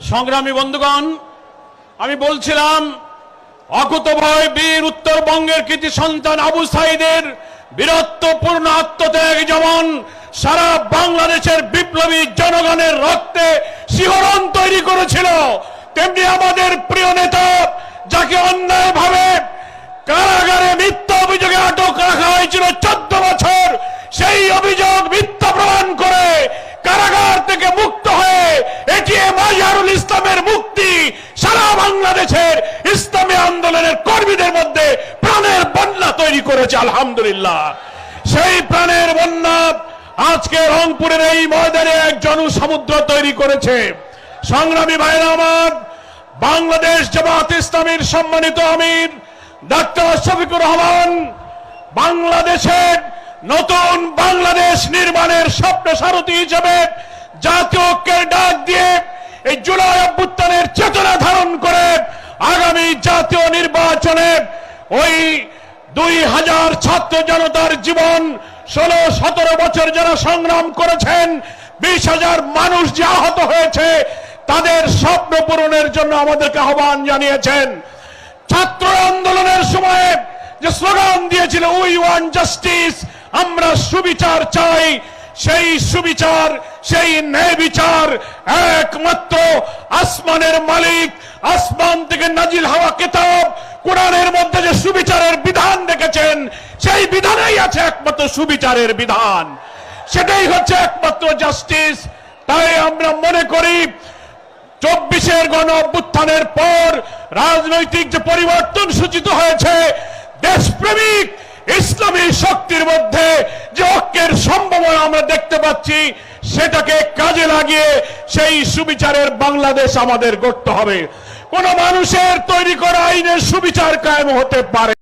সংগ্রামী বন্ধুগণ, আমি বলছিলাম, অকুতভয় বীর উত্তরবঙ্গের কৃতি সন্তান আবু সাইদের বীরত্বপূর্ণ আত্মত্যাগ যেমন সারা বাংলাদেশের বিপ্লবী জনগণের রক্তে শিহরণ তৈরি করেছিল, তেমনি আমাদের প্রিয় নেতা যাকে অন্যায়ভাবে কারাগারে মিথ্যা অভিযোগে আটক রাখা হয়েছিল চোদ্দ বছর সেই অভিযোগ মিথ্যা প্রমাণ করে কারাগার থেকে মুক্ত হয়ে আজহারুল ইসলামের মুক্তি সারা বাংলাদেশের ইসলামী আন্দোলনের কর্মীদের মধ্যে প্রাণের বন্যা তৈরি করেছে, আলহামদুলিল্লাহ। সেই প্রাণের বন্যা আজকে রংপুরের এই ময়দানে এক জনসমুদ্র তৈরি করেছে। সংগ্রামী ভাইরা আমার, বাংলাদেশ জামাত ইসলামীর সম্মানিত আমির, ডাক্তার শফিকুর রহমান, বাংলাদেশের নতুন বাংলাদেশ নির্মাণের স্বপ্ন সারথী হিসেবে জাতীয় ঐক্যের ডাক জাতীয় নির্বাচনে ওই দুই হাজার ছাত্র জনতার জীবন ষোলো, সতেরো বছর যারা সংগ্রাম করেছেন, বিশ হাজার মানুষ যে আহত হয়েছে, তাদের স্বপ্ন পূরণের জন্য আমাদেরকে আহ্বান জানিয়েছেন। ছাত্র আন্দোলনের সময় যে স্লোগান দিয়েছিল উই ওয়ান জাস্টিস আমরা সুবিচার চাই। সেই সুবিচার, সেই ন্যায় বিচার একমাত্র আসমানের মালিক, আসমান থেকে নাজিল হওয়া কিতাব, কোরআনের মধ্যে যে সুবিচারের বিধান দেখেছেন, সেই বিধানেই আছে একমাত্র সুবিচারের বিধান। সেটাই হচ্ছে একমাত্র জাস্টিস। তাই আমরা মনে করি, চব্বিশের গণ অভ্যুত্থানের পর রাজনৈতিক যে পরিবর্তন সূচিত হয়েছে, দেশপ্রেমিক, ইসলামী শক্তির মধ্যে যে সম্ভাবনা আমরা দেখতে পাচ্ছি, সেটাকে কাজে লাগিয়ে সেই সুবিচারের বাংলাদেশ আমাদের গড়তে হবে। কোন মানুষের তৈরি করা আইনের সুবিচার কায়েম হতে পারে